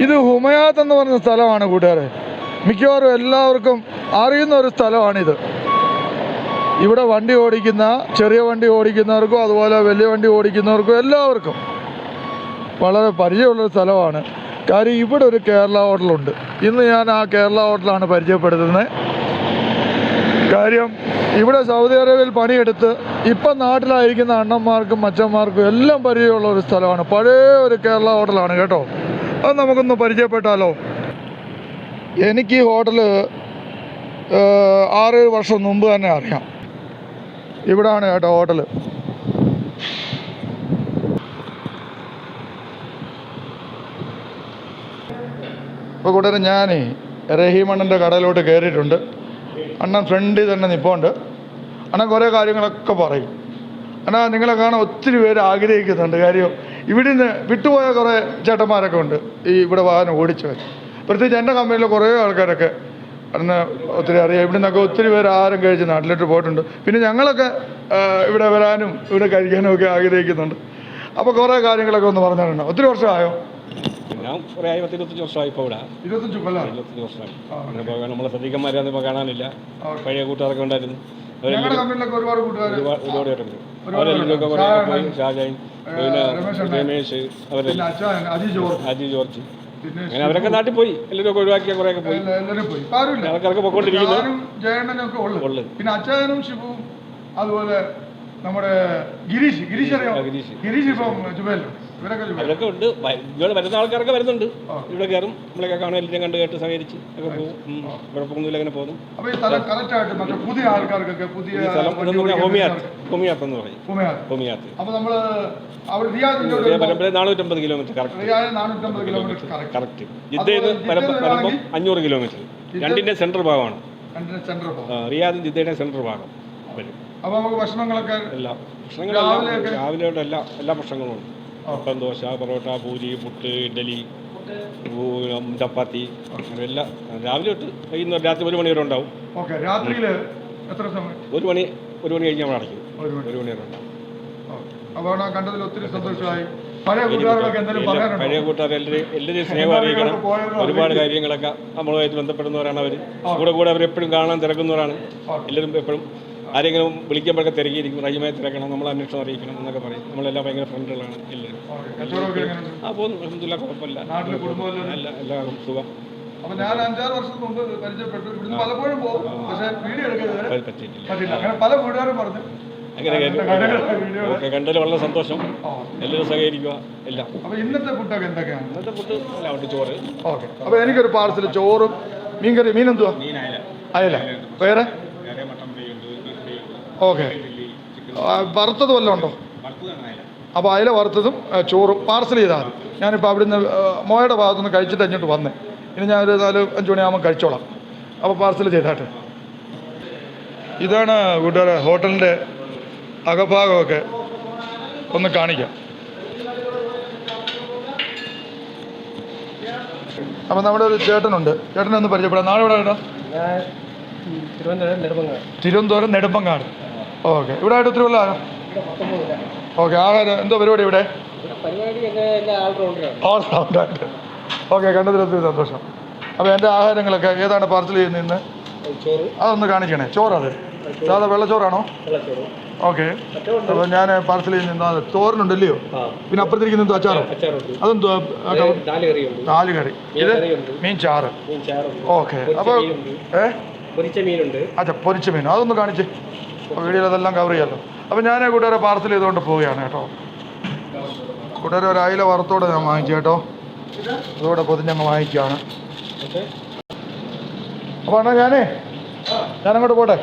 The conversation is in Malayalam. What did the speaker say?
ഇത് ഹുമയാത്ത് എന്ന് പറയുന്ന സ്ഥലമാണ് കൂട്ടുകാരെ. മിക്കവാറും എല്ലാവർക്കും അറിയുന്ന ഒരു സ്ഥലമാണിത്. ഇവിടെ വണ്ടി ഓടിക്കുന്ന ചെറിയ വണ്ടി ഓടിക്കുന്നവർക്കും അതുപോലെ വലിയ വണ്ടി ഓടിക്കുന്നവർക്കും എല്ലാവർക്കും വളരെ പരിചയമുള്ളൊരു സ്ഥലമാണ്. കാര്യം ഇവിടെ ഒരു കേരള ഹോട്ടലുണ്ട്. ഇന്ന് ഞാൻ ആ കേരള ഹോട്ടലാണ് പരിചയപ്പെടുത്തുന്നത്. കാര്യം ഇവിടെ സൗദി അറേബ്യയിൽ പണിയെടുത്ത് ഇപ്പം നാട്ടിലായിരിക്കുന്ന അണ്ണന്മാർക്കും മച്ചന്മാർക്കും എല്ലാം പരിചയമുള്ള ഒരു സ്ഥലമാണ്. പഴയ ഒരു കേരള ഹോട്ടലാണ് കേട്ടോ. അത് നമുക്കൊന്ന് പരിചയപ്പെട്ടാലോ? എനിക്ക് ഈ ഹോട്ടൽ ആറേഴ് വർഷം മുമ്പ് തന്നെ അറിയാം. ഇവിടാണ് കേട്ടോ ഹോട്ടൽ ഇപ്പോൾ കൂട്ടുകാരെ ഞാനേ റഹീമണ്ണന്റെ കടയിലോട്ട് കയറിയിട്ടുണ്ട് അണ്ണൻ ഫ്രണ്ടിൽ തന്നെ നിൽപ്പുണ്ട് അണ്ണൻ കുറേ കാര്യങ്ങളൊക്കെ പറയും. അണ്ണാ നിങ്ങളെ കാണാൻ ഒത്തിരി പേര് ആഗ്രഹിക്കുന്നുണ്ട്. കാര്യം ഇവിടുന്ന് വിട്ടുപോയ കുറേ ചേട്ടന്മാരൊക്കെ ഉണ്ട്. ഈ ഇവിടെ വാഹനം ഓടിച്ചു ഓടിച്ചവർ പ്രത്യേകിച്ച് എന്റെ കമ്പനിയിലെ കുറേ ആൾക്കാരൊക്കെ അന്ന് ഒത്തിരി അറിയാം. ഇവിടെ നിന്നൊക്കെ ഒത്തിരി പേര് ആരും കഴിച്ച് നാട്ടിലോട്ട് പോയിട്ടുണ്ട്. പിന്നെ ഞങ്ങളൊക്കെ ഇവിടെ വരാനും ഇവിടെ കഴിക്കാനും ഒക്കെ ആഗ്രഹിക്കുന്നുണ്ട്. അപ്പോൾ കുറേ കാര്യങ്ങളൊക്കെ ഒന്ന് പറഞ്ഞിട്ടുണ്ട് ഒത്തിരി വർഷമായോ? ഞാൻ കുറേ ആയി പത്ത് ഇരുപത്തഞ്ച് വർഷമായി ഇപ്പോൾ ഇവിടെ. ഇരുപത്തഞ്ച് കൊല്ലം ഇരുപത്തഞ്ച് വർഷമായി. ആ. അങ്ങനെ പോകാൻ നമ്മളെ ശ്രദ്ധിക്കന്മാരൊന്നും ഇപ്പോൾ കാണാനില്ല. പഴയ കൂട്ടുകാരൊക്കെ ഉണ്ടായിരുന്നു. ഒരുപാട് പേരുണ്ട്. ഒക്കെ പോയി ഷാജാൻ പിന്നെ രമേശ് അവരെല്ലാം. അജി ജോർജ്. അങ്ങനെ അവരൊക്കെ നാട്ടിൽ പോയി. എല്ലാവരും ഒക്കെ ഒഴിവാക്കിയ കുറെ പോയി. എല്ലാ- പോയി. ആൾക്കാരൊക്കെ പൊക്കോണ്ടിരിക്കുന്നു. ഒക്കെ. പിന്നെ അച്ഛനും ശിവവും അതുപോലെ നമ്മുടെ ഗിരീഷ് ഗിരീഷ് അറിയാം? ഗിരീഷ്. ഗിരീഷ് ഇപ്പം ജുബേലോ അവരൊക്കെ ഉണ്ട്. ഇവിടെ വരുന്ന ആൾക്കാരൊക്കെ വരുന്നുണ്ട്. ഇവിടെ കയറും. നമ്മളൊക്കെ കാണാൻ എല്ലാം കണ്ട് കേട്ട് സഹകരിച്ച് ഒക്കെ പോകും. കുഴപ്പമൊന്നുമില്ല അങ്ങനെ പോകുന്നു പുതിയ ആൾക്കാർക്കൊക്കെ പുതിയ ഹോമിയാത്ത്. ഹോമിയാത്ത് എന്ന് പറയും. ഹോമിയാത്ത്. അപ്പൊ നമ്മൾ പരമ്പര നാനൂറ്റമ്പത് കിലോമീറ്റർ കറക്റ്റ് കറക്റ്റ് ജിദ്ദയിൽ വരുമ്പോൾ അഞ്ഞൂറ് കിലോമീറ്റർ രണ്ടിന്റെ സെൻട്രൽ ഭാഗമാണ്. സെന്റർ ആ, റിയാദും ജിദ്ദയുടെ സെൻട്രൽ ഭാഗം വരും. അപ്പൊ നമുക്ക് ഭക്ഷണങ്ങളൊക്കെ എല്ലാം. ഭക്ഷണങ്ങളെല്ലാം എല്ലാ എല്ലാ ഭക്ഷണങ്ങളും ഉണ്ട്. അപ്പം ദോശ പൊറോട്ട പൂരി പുട്ട് ഇഡലി ചപ്പാത്തി അങ്ങനെ എല്ലാം രാവിലെ തൊട്ട് വൈകുന്നേരം രാത്രി ഒരു മണി വരെ ഉണ്ടാവും. ഓക്കെ രാത്രിയിൽ എത്ര സമയം? ഒരു മണി ഒരു മണി കഴിഞ്ഞ് നമ്മൾ അടയ്ക്കും. ഒരു മണി. വരെ ഉണ്ടാവും. അപ്പോൾ കണ്ടതിൽ ഒത്തിരി സന്തോഷമായി. പഴയ കൂട്ടുകാർ എല്ലാവരും എല്ലാവരും സ്നേഹം അറിയിക്കണം. ഒരുപാട് കാര്യങ്ങളൊക്കെ നമ്മളുമായിട്ട് ബന്ധപ്പെടുന്നവരാണ് അവർ കൂടെ കൂടെ അവരെപ്പോഴും കാണാൻ തിരക്കുന്നവരാണ്. എല്ലാവരും എപ്പോഴും ആരെങ്കിലും വിളിക്കുമ്പോഴൊക്കെ തിരക്കിയിരിക്കും റഹിമയെ തിരക്കണം നമ്മൾ അന്വേഷണം അറിയിക്കണം എന്നൊക്കെ പറയും. നമ്മളെല്ലാം ഭയങ്കര ഫ്രണ്ടുകളാണ് എല്ലാവരും. അലഹമില്ല കുഴപ്പമില്ല. എല്ലാ എല്ലാവർക്കും സുഖം. അപ്പൊ ഞാൻ അഞ്ചാറ് വർഷം മുമ്പ് പരിചയപ്പെട്ടു. ഇവിടുന്ന് പലപ്പോഴും പോകും. പക്ഷെ വീഡിയോ എടുക്കുന്നത് അത് പറ്റിയിട്ടില്ല. പറ്റില്ല അങ്ങനെ പല വീട്ടുകാരും പറഞ്ഞു. അങ്ങനെ കണ്ടതിൽ വളരെ സന്തോഷം. എല്ലാവരും സഹകരിക്കുക എല്ലാം. അപ്പൊ ഇന്നത്തെ ഫുഡൊക്കെ എന്തൊക്കെയാണ്? ഇന്നത്തെ ഫുഡ് ചോറ്. ഓക്കെ. അപ്പൊ എനിക്കൊരു പാർസൽ ചോറും മീൻകറി മീൻ എന്തുവാ അയല. വേറെ വേറെ മട്ടൻ ഫ്രൈ ഉണ്ട് ബീഫ് ഫ്രൈ ഉണ്ട് ഓക്കെ. വറുത്തത് വല്ലതും ഉണ്ടോ? അപ്പോൾ അയല വറുത്തതും ചോറും പാർസൽ ചെയ്താൽ മതി. ഞാനിപ്പോൾ അവിടുന്ന് മോയുടെ ഭാഗത്തുനിന്ന് കഴിച്ചിട്ട് അങ്ങോട്ട് വന്നേ. ഇനി ഞാനൊരു നാല് അഞ്ച് മണിയാകുമ്പോൾ കഴിച്ചോളാം. അപ്പോൾ പാർസൽ ചെയ്താട്ടെ. ഇതാണ് കൂട്ടുകാരെ ഹോട്ടലിന്റെ അകഭാഗമൊക്കെ. ഒന്ന് കാണിക്കാം. അപ്പോൾ നമ്മുടെ ഒരു ചേട്ടനുണ്ട്. ചേട്ടനെ ഒന്ന് പരിചയപ്പെടാം. നാളെ ഞാൻ തിരുവനന്തപുരം നെടുമ്പങ്ങാട്. തിരുവനന്തപുരം നെടുമ്പങ്ങാട്. ഓക്കെ. ഇവിടെ ആയിട്ട് ഒത്തിരി കൊല്ലം ഓക്കെ ആഹാരം എന്തോ പരിപാടി ഇവിടെ? ഓൾ റൗണ്ടായിട്ട് ഓക്കെ കണ്ടതിൽ ഒത്തിരി സന്തോഷം. അപ്പോൾ എന്റെ ആഹാരങ്ങളൊക്കെ ഏതാണ് പാർസൽ ചെയ്യുന്നത് ഇന്ന്? അതൊന്ന് കാണിക്കണേ. ചോറത് സാധാ വെള്ളച്ചോറാണോ? വെള്ളച്ചോറ്. ഓക്കെ. അപ്പോൾ ഞാൻ പാർസൽ ചെയ്യുന്ന തോരനുണ്ടല്ലയോ? ഇല്ലയോ പിന്നെ അപ്പുറത്തിരിക്കുന്ന എന്തോ അച്ചാറോ? അതെന്തോ നാല് കറി. ഇത് മീൻ ചാറ് ഓക്കെ. അപ്പോൾ ഏ? പൊരിച്ച മീനുണ്ട്. അച്ഛാ പൊരിച്ച മീൻ അതൊന്ന് കാണിച്ച്. അപ്പോൾ വീഡിയോയിൽ അതെല്ലാം കവർ ചെയ്യാമല്ലോ അപ്പോൾ ഞാൻ കൂട്ടുകാരെ പാർസൽ ചെയ്തുകൊണ്ട് പോവുകയാണ് കേട്ടോ. കൂട്ടുകാരെ ഒരു അയില വറുത്തോടെ ഞാൻ വാങ്ങിച്ചു കേട്ടോ. അതോടെ പൊതിഞ്ഞങ്ങ് വാങ്ങിക്കുകയാണ്. അപ്പോൾ എന്നാ ഞാനേ ഞാനങ്ങോട്ട് പോട്ടെ.